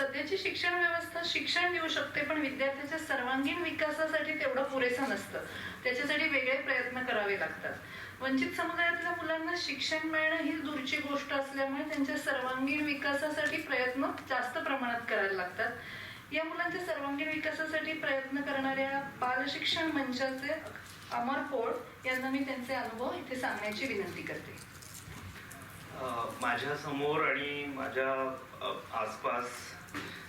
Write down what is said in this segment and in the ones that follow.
सध्याची शिक्षण व्यवस्था शिक्षण देऊ शकते पण विद्यार्थ्याच्या सर्वांगीण विकासासाठी तेवढं पुरेसं नसतं. त्याच्यासाठी वेगळे प्रयत्न करावे लागतात. वंचित समुदायातल्या मुलांना शिक्षण मिळणं ही दूरची गोष्ट असल्यामुळे त्यांच्या सर्वांगीण विकासासाठी प्रयत्न जास्त प्रमाणात करायला लागतात. या मुलांच्या सर्वांगीण विकासासाठी प्रयत्न करणाऱ्या बाल शिक्षण मंचाचे अमर पोळ यांना मी त्यांचे अनुभव इथे सांगण्याची विनंती करते. माझ्यासमोर आणि माझ्या आसपास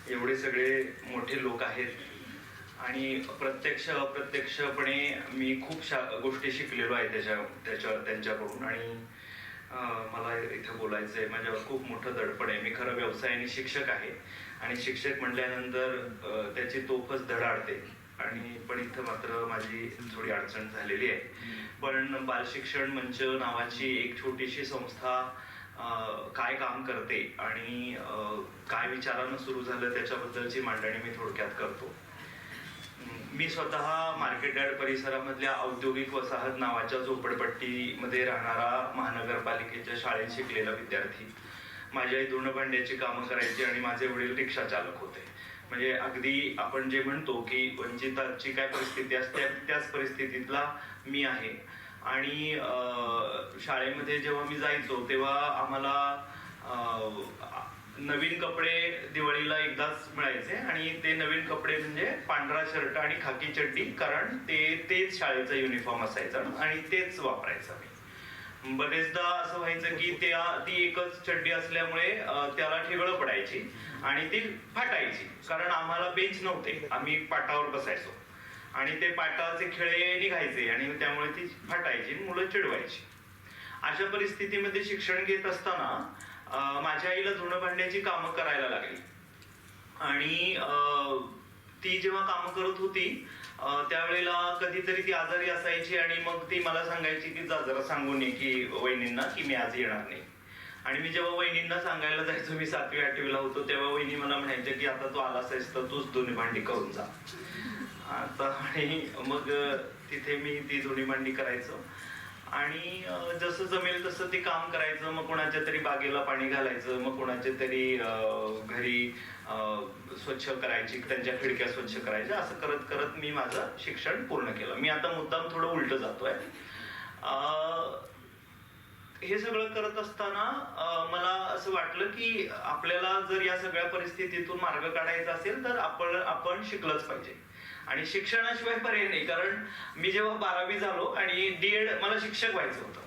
एवढे सगळे मोठे लोक आहेत. आणि प्रत्यक्ष अप्रत्यक्षपणे मी खूप शा गोष्टी शिकलेलो आहे त्याच्या त्याच्या त्यांच्याकडून. आणि मला इथं बोलायचं आहे माझ्यावर खूप मोठं दडपण आहे. मी खरं व्यवसायाने शिक्षक आहे. आणि शिक्षक म्हटल्यानंतर त्याची तोफच धडाडते. आणि पण इथं मात्र माझी थोडी अडचण झालेली आहे. पण बाल शिक्षण मंच नावाची एक छोटीशी संस्था काय काम करते आणि काय विचारानं सुरू झालं त्याच्याबद्दलची मांडणी मी थोडक्यात करतो. मी स्वतः मार्केट यार्ड परिसरामधल्या औद्योगिक वसाहत नावाच्या झोपडपट्टीमध्ये राहणारा महानगरपालिकेच्या शाळेत शिकलेला विद्यार्थी. माझी आई धुणं भांड्याची कामं करायची आणि माझे वडील रिक्षा चालक होते. म्हणजे अगदी आपण जे म्हणतो की वंचिताची काय परिस्थिती असते त्याच परिस्थितीतला मी आहे. आणि शाळेमध्ये जेव्हा मी जायचो तेव्हा आम्हाला नवीन कपडे दिवाळीला एकदाच मिळायचे आणि ते नवीन कपडे म्हणजे पांढरा शर्ट आणि खाकी चड्डी कारण ते तेच शाळेचा युनिफॉर्म असायचा आणि तेच वापरायचं मी. बरेचदा असं व्हायचं की त्या ती एकच चड्डी असल्यामुळे त्याला ठेवळं पडायची आणि ती फाटायची कारण आम्हाला बेंच नव्हते. आम्ही पाटावर बसायचो. आणि ते पाटाचे खिळे निघायचे आणि त्यामुळे ती फाटायची मुलं चिडवायची. अशा परिस्थितीमध्ये शिक्षण घेत असताना माझ्या आईला धुणं भांड्याची कामं करायला लागली. आणि ती जेव्हा कामं करत होती त्यावेळेला कधीतरी ती आजारी असायची आणि मग ती मला सांगायची की जा जरा सांगून ये की वहिनींना की मी आज येणार नाही. आणि मी जेव्हा वहिनींना सांगायला जायचो मी सातवी आठवीला होतो तेव्हा वहिनी मला म्हणायच्या की आता तू आलास आहेस तर तूच दोन्ही भांडी करून जा. आता आणि मग तिथे मी ती धुणी मांडणी करायचो. आणि जसं जमेल तसं ते काम करायचं. मग कोणाच्या तरी बागेला पाणी घालायचं. मग कोणाच्या तरी घरी स्वच्छ करायची त्यांच्या खिडक्या स्वच्छ करायच्या. असं करत करत मी माझं शिक्षण पूर्ण केलं. मी आता मुद्दाम थोडं उलट जातोय. हे सगळं करत असताना मला असं वाटलं की आपल्याला जर या सगळ्या परिस्थितीतून मार्ग काढायचा असेल तर आपण आपण शिकलंच पाहिजे. आणि शिक्षणाशिवाय पर्याय नाही. कारण मी जेव्हा बारावी झालो आणि डीएड मला शिक्षक व्हायचं होतं.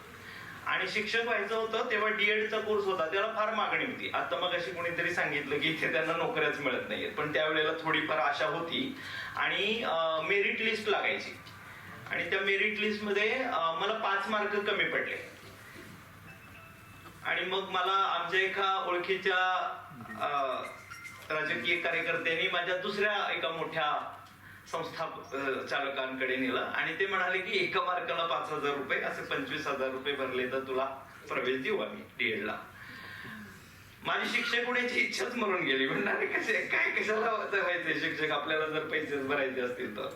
आणि शिक्षक व्हायचं होतं तेव्हा डीएडचा कोर्स होता. त्याला फार मागणी होती. आता मग अशी कोणीतरी सांगितलं की इथे त्यांना नोकऱ्याच मिळत नाहीयेत. पण त्यावेळेला थोडीफार आशा होती. आणि मेरिट लिस्ट लागायची. आणि त्या मेरिट लिस्टमध्ये मला पाच मार्क कमी पडले. आणि मग मला आमच्या एका ओळखीच्या राजकीय कार्यकर्त्यांनी माझ्या दुसऱ्या एका मोठ्या संस्था चालकांकडे नेलं. आणि ते म्हणाले की एका मार्काला पाच हजार रुपये असे पंचवीस हजार रुपये भरले तर तुला प्रवेश देऊ आम्ही डीएडला माझी शिक्षक होण्याची इच्छाच मरून गेली. म्हणणारे कसे? काय कशाला व्हायचे शिक्षक? आपल्याला जर पैसेच भरायचे असतील तर.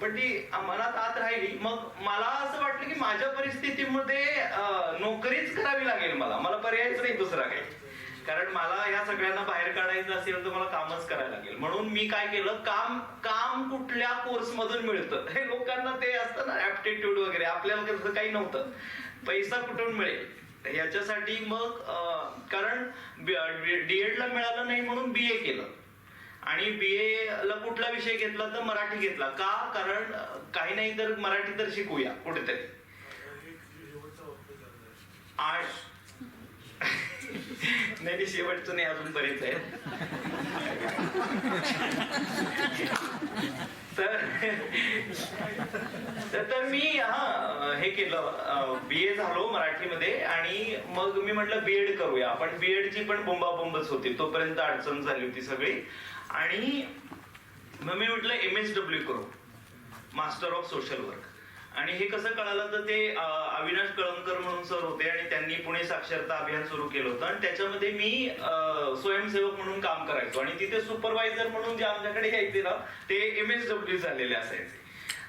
पण ती मनात आत राहिली. मग मला असं वाटलं की माझ्या परिस्थितीमध्ये नोकरीच करावी लागेल मला. मला पर्यायच नाही दुसरा काही. कारण मला या सगळ्यांना बाहेर काढायचं असेल तर मला कामच करायला लागेल. म्हणून मी काय केलं काम काम कुठल्या कोर्स मधून मिळतं? हे लोकांना ते असतं ना ऍप्टिट्यूड वगैरे. आपल्याला तसं काही नव्हतं. पैसा कुठून मिळेल? याच्यासाठी मग कारण डीएड ला मिळालं नाही म्हणून बी ए केलं. आणि बी ला कुठला विषय घेतला तर मराठी घेतला. का? कारण काही नाही तर मराठी तर शिकूया कुठेतरी. आर्ट नाही नाही, शेवटचं नाही अजून बरेच आहेत. तर तर- तर मी हा हे केलं. बी ए झालो मराठीमध्ये आणि मग मी म्हटलं बीएड करूया. आपण बीएडची पण बोंबाबोंबच होती. तोपर्यंत अडचण झाली होती सगळी. आणि मग मी म्हटलं एम एस डब्ल्यू करू. मास्टर ऑफ सोशल वर्क आणि हे कसं कळालं तर ते अविनाश कळमकर म्हणून सर होते आणि त्यांनी पुणे साक्षरता अभियान सुरू केलं होतं. आणि त्याच्यामध्ये मी स्वयंसेवक म्हणून काम करायचो. आणि तिथे सुपरवायझर म्हणून जे आमच्याकडे यायचे ना ते एम एस डब्ल्यू झालेले असायचे.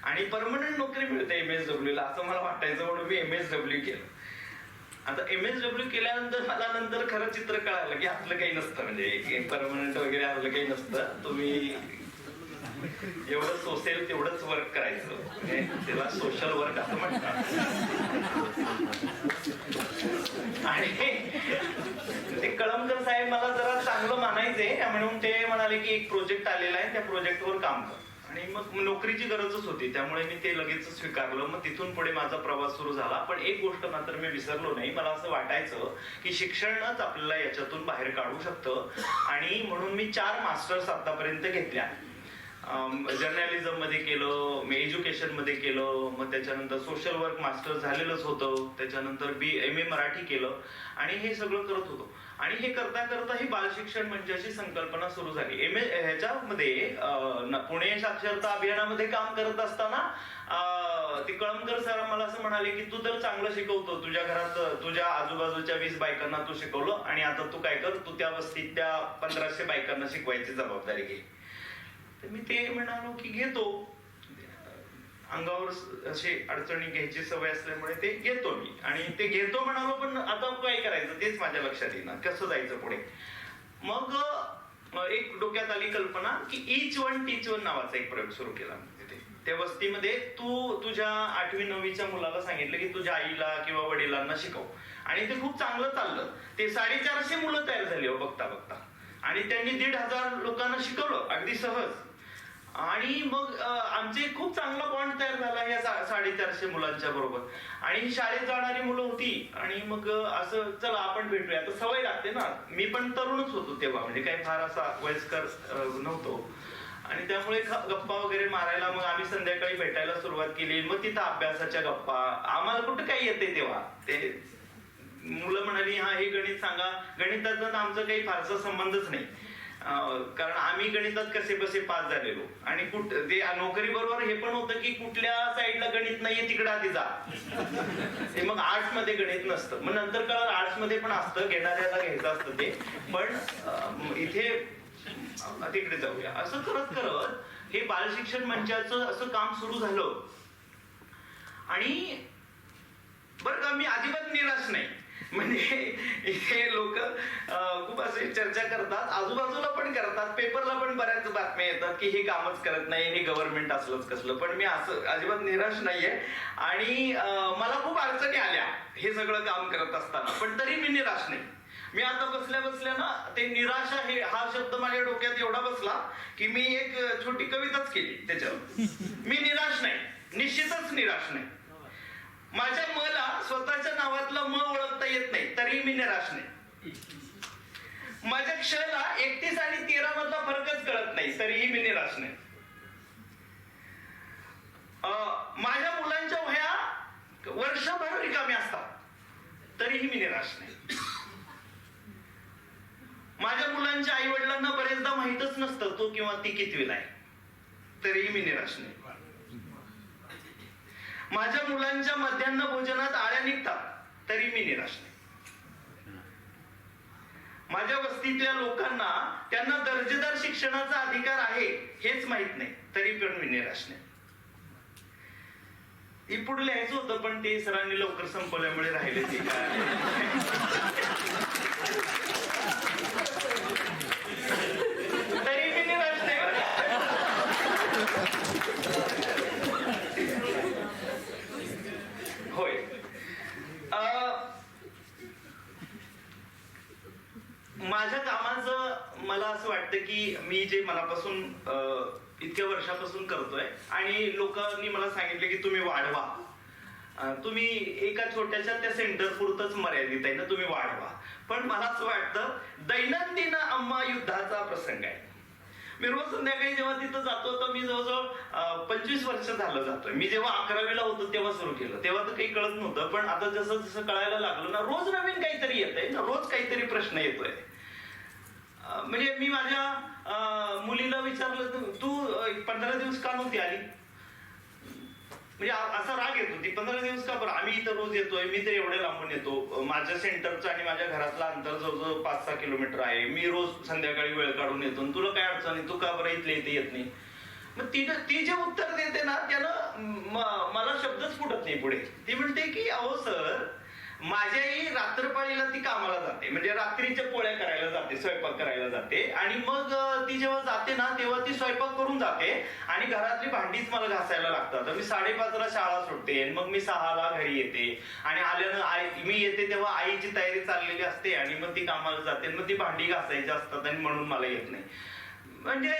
आणि परमनंट नोकरी मिळते एम एस डब्ल्यू ला असं मला वाटायचं म्हणून मी एम एस डब्ल्यू केलं. आता एम एस डब्ल्यू केल्यानंतर मला नंतर खरं चित्र कळालं की आपलं काही नसतं. म्हणजे परमनंट वगैरे आपलं काही नसतं. तुम्ही जेवढं सोसेल तेवढंच वर्क करायचं. त्याला सोशल वर्क असं म्हणतात. आणि ते कळमकर साहेब मला जरा चांगलं मानायचे म्हणून ते म्हणाले की एक प्रोजेक्ट आलेला आहे त्या प्रोजेक्टवर काम कर. आणि मग नोकरीची गरजच होती त्यामुळे मी ते लगेच स्वीकारलं. मग तिथून पुढे माझा प्रवास सुरू झाला. पण एक गोष्ट मात्र मी विसरलो नाही. मला असं वाटायचं की शिक्षणच आपल्याला याच्यातून बाहेर काढू शकतं. आणि म्हणून मी चार मास्टर्स आतापर्यंत घेतल्या. जर्नलिझममध्ये केलं मी एज्युकेशनमध्ये केलं मग त्याच्यानंतर सोशल वर्क मास्टर झालेलंच होतं. त्याच्यानंतर बी एम ए मराठी केलं. आणि हे सगळं करत होतो. आणि हे करता करता ही बालशिक्षण म्हणजे अशी संकल्पना सुरू झाली. एम ए ह्याच्यामध्ये पुणे साक्षरता अभियानामध्ये काम करत असताना ती ते कळमकर सर मला असं म्हणाले की तू तर चांगलं शिकवतो. तुझ्या घरात तुझ्या आजूबाजूच्या वीस बायकांना तू शिकवलं आणि आता तू काय कर? तू त्या वस्तीत त्या पंधराशे बायकांना शिकवायची जबाबदारी घे. तर मी ते म्हणालो की घेतो. अंगावर असे अशी अडचणी घ्यायची सवय असल्यामुळे ते घेतो मी. आणि ते घेतो म्हणालो पण आता काय करायचं? तेच माझ्या लक्षात येईना कसं जायचं पुढे? मग एक डोक्यात आली कल्पना की इच वन टीच वन नावाचा एक प्रयोग सुरू केला तिथे. त्या वस्तीमध्ये तू तुझ्या आठवी नववीच्या मुलाला सांगितलं की तुझ्या आईला किंवा वडिलांना शिकव. आणि ते खूप चांगलं चाललं. ते साडेचारशे मुलं तयार झाली हो बघता बघता. आणि त्यांनी दीड हजार लोकांना शिकवलं. अगदी सहज. आणि मग आमचे खूप चांगला बॉन्ड तयार झाला या साडेचारशे मुलांच्या बरोबर. आणि ही शाळेत जाणारी मुलं होती आणि मग असं चला आपण भेटूया. आता सवय लागते ना. मी पण तरुणच होतो तेव्हा. म्हणजे काही फार असा वयस्कर नव्हतो. आणि त्यामुळे गप्पा वगैरे मारायला मग आम्ही संध्याकाळी भेटायला सुरुवात केली. मग तिथं अभ्यासाच्या गप्पा. आम्हाला कुठं काही येते तेव्हा? ते मुलं म्हणाली हा हे गणित सांगा. गणिताचा आमचा काही फारसा संबंधच नाही. कारण आम्ही गणितात कसे बसे पास झालेलो. आणि कुठ ते नोकरी बरोबर हे पण होतं की कुठल्या साईडला गणित नाहीये तिकडे आधी जा. ते मग आर्ट्समध्ये गणित नसतं. मग नंतर कळ आर्ट्समध्ये पण असतं घेणाऱ्याला घ्यायचं असतं ते. पण इथे तिकडे जाऊया. असं करत करत हे बालशिक्षण मंचाचं असं काम सुरू झालं. आणि बरं का मी अजिबात निराश नाही. म्हणजे इथे लोक खूप असे चर्चा करतात. आजूबाजूला पण करतात. पेपरला पण बऱ्याच बातम्या येतात की हे कामच करत नाही हे गव्हर्नमेंट असलंच कसलं. पण मी असं अजिबात निराश नाहीये. आणि मला खूप अडचणी आल्या हे सगळं काम करत असताना. पण तरी मी निराश नाही. मी आता बसल्या बसल्या ना ते निराशा हे हा शब्द माझ्या डोक्यात एवढा बसला की मी एक छोटी कविताच केली त्याच्यावर. मी निराश नाही. निश्चितच निराश नाही. माझ्या मला स्वतःच्या नावातला म ओळखता येत नाही तरीही मी निराश नाही. माझ्या क्षला एकतीस आणि तेरा मधला फरकच कळत नाही तरीही मी निराश नाही. अं, माझ्या मुलांच्या वह्या वर्षभर रिकामी असतात तरीही मी निराश नाही. माझ्या मुलांच्या आई वडिलांना बरेचदा माहीतच नसतं तो किंवा ती कितवीला आहे तरीही मी निराश नाही. माझ्या मुलांच्या मध्यान्ह भोजनात आळ्या निघतात तरी मी निराश नाही. माझ्या वस्तीतल्या लोकांना त्यांना दर्जेदार शिक्षणाचा अधिकार आहे हेच माहीत नाही तरी पण मी निराश नाही. पुढे लिहायचं होतं पण ते सरांनी लवकर संपवल्यामुळे राहिले ते तरी मी निराश नाही बरं का? होय अं, माझ्या कामाचं मला असं वाटतं की मी जे मनापासून इतक्या वर्षापासून करतोय आणि लोकांनी मला सांगितले की तुम्ही वाढवा. तुम्ही एका छोट्याशा त्या सेंटर पुरतच मर्यादित आहे ना तुम्ही वाढवा. पण मला असं वाटतं दैनंदिन अम्मा युद्धाचा प्रसंग आहे. मी रोज संध्याकाळी जेव्हा तिथं जातो तर मी जवळजवळ पंचवीस वर्ष झालं जातोय. मी जेव्हा अकरावीला होतो तेव्हा सुरू केलं. तेव्हा तर काही कळत नव्हतं पण आता जसं जसं कळायला लागलं ना रोज नवीन काहीतरी येतंय ना रोज काहीतरी प्रश्न येतोय. म्हणजे मी माझ्या मुलीला विचारलं तू- तू पंधरा दिवस का नव्हती आली? म्हणजे असा राग येतो ती पंधरा दिवस का बरं? आम्ही इथं रोज येतोय मी तर एवढे लांबून येतो. माझ्या सेंटरचं आणि माझ्या घरातलं अंतर जवळजवळ पाच सहा किलोमीटर आहे. मी रोज संध्याकाळी वेळ काढून येतो तुला काय अडचण आहे? तू का बरं इथले इथे येत नाही? मग ती ती जे उत्तर देते ना त्यानं मला शब्दच फुटत नाही पुढे. ती म्हणते की अहो सर माझी आई रात्रपाळीला ती कामाला जाते. म्हणजे रात्रीच्या पोळ्या करायला जाते स्वयंपाक करायला जाते. आणि मग ती जेव्हा जाते ना तेव्हा ती स्वयंपाक करून जाते. आणि घरातली भांडीच मला घासायला लागतात. मी साडेपाचला शाळा सुटते आणि मग मी सहाला घरी येते. आणि आल्यानं आई मी येते तेव्हा आईची तयारी चाललेली असते आणि मग ती कामाला जाते. मग ती भांडी घासायची असतात आणि म्हणून मला येत नाही. म्हणजे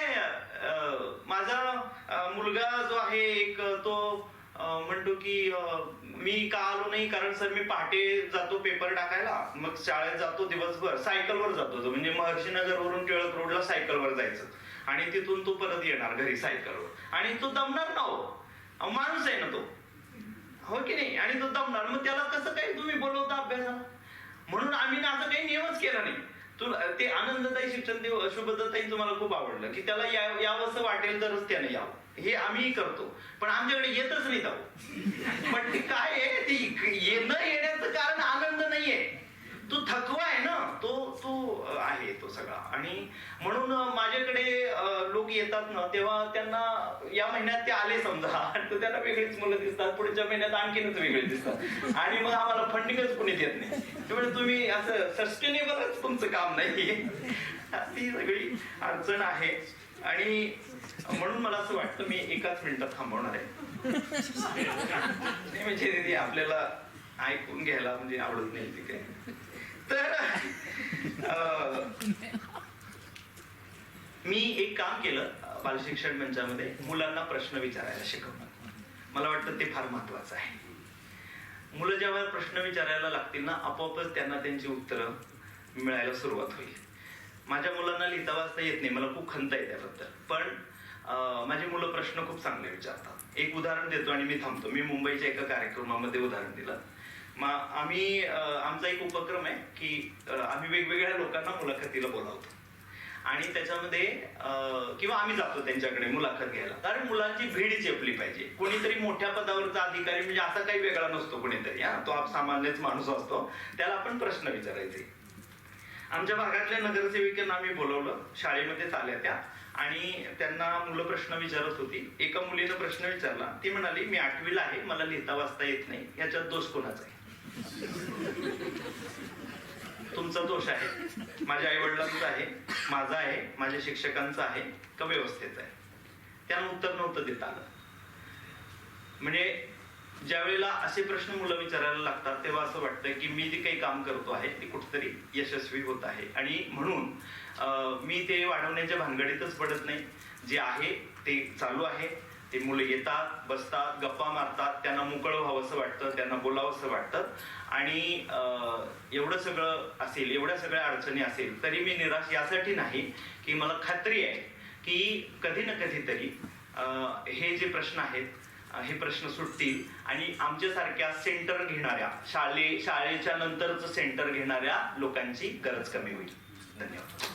माझा मुलगा जो आहे एक तो म्हणतो की मी का आलो नाही? कारण सर मी पहाटे जातो पेपर टाकायला. मग शाळेत जातो दिवसभर. सायकलवर जातो म्हणजे महर्षी नगरवरून टिळक रोडला सायकलवर जायचं. आणि तिथून तो परत येणार घरी सायकलवर. आणि तो दमणार ना हो. माणूस आहे ना तो. हो की नाही? आणि तो दमणार. मग त्याला कसं काही तुम्ही बोलवता अभ्यासाला म्हणून आम्ही ना असं काही नियमच केला नाही. तुला ते आनंददायी शिक्षण ते शुभदत्ताई तुम्हाला खूप आवडलं. की त्याला यावं यावंसं वाटेल तरच त्याने यावं. हे आम्हीही करतो. पण आमच्याकडे येतच नाही जाऊ. पण ते काय आहे ते न येण्याचं कारण आनंद नाहीये. तो थकवा आहे ना तो तो आहे तो सगळा. आणि म्हणून माझ्याकडे लोक येतात ना तेव्हा त्यांना या महिन्यात ते आले समजा. तर त्यांना वेगळीच मुलं दिसतात. पुढच्या महिन्यात आणखीनच वेगळे दिसतात. आणि मग आम्हाला फंडिंगच कुणी देत नाही. त्यामुळे तुम्ही असं सस्टेनेबलच तुमचं काम नाही. ती सगळी अडचण आहे. आणि म्हणून मला असं वाटतं मी एकाच मिनिटात थांबवणार आहे. म्हणजे आपल्याला ऐकून घ्यायला म्हणजे आवडत नाही तिथे. तर मी एक काम केलं बालशिक्षण मंचामध्ये मुलांना प्रश्न विचारायला शिकवणं मला वाटतं ते फार महत्वाचं आहे. मुलं जेव्हा प्रश्न विचारायला लागतील ना आपोआपच त्यांना त्यांची उत्तरं मिळायला सुरुवात होईल. माझ्या मुलांना लिहिता वाचता येत नाही मला खूप खंत आहे त्याबद्दल. पण माझी मुलं प्रश्न खूप चांगले विचारतात. एक उदाहरण देतो आणि मी थांबतो. मी मुंबईच्या एका कार्यक्रमामध्ये उदाहरण दिलं. आम्ही आमचा एक उपक्रम आहे की आम्ही वेगवेगळ्या लोकांना मुलाखतीला बोलावतो. आणि त्याच्यामध्ये किंवा आम्ही जातो त्यांच्याकडे मुलाखत घ्यायला. कारण मुलांची भीड चेपली पाहिजे. कोणीतरी मोठ्या पदावरचा अधिकारी म्हणजे असा काही वेगळा नसतो कोणीतरी हा. तो आप सामान्यच माणूस असतो. त्याला आपण प्रश्न विचारायचे. आमच्या भागातल्या नगरसेविकांना आम्ही बोलवलं. शाळेमध्येच आल्या त्या. आणि त्यांना मुलं प्रश्न विचारत होती. एका मुलीनं प्रश्न विचारला. ती म्हणाली मी आठवीला आहे. मला लिहिता वाचता येत नाही. याच्यात दोष कोणाचा आहे? तुमचा दोष आहे. माझ्या आई वडिलांचा आहे माझा आहे माझ्या शिक्षकांचा आहे का व्यवस्थेचा आहे. त्यांना उत्तर नव्हतं देता आलं. म्हणजे ज्या वेळेला असे प्रश्न मुलं विचारायला लागतात तेव्हा असं वाटतं की मी जे काही काम करतो आहे ते कुठतरी यशस्वी होत आहे. आणि म्हणून मी ते वाढवण्याच्या भानगडीतच पडत नाही. जे आहे ते चालू आहे. ते मुलं येतात बसतात गप्पा मारतात त्यांना मोकळं व्हावंसं वाटतं त्यांना बोलावंसं वाटतं. आणि एवढं सगळं असेल एवढ्या सगळ्या अडचणी असेल तरी मी निराश यासाठी नाही की मला खात्री आहे की कधी ना कधीतरी हे जे प्रश्न आहेत हे प्रश्न सुटतील. आणि आमच्यासारख्या सेंटर घेणाऱ्या शाळे शाळेच्या नंतरचं सेंटर घेणाऱ्या लोकांची गरज कमी होईल. धन्यवाद.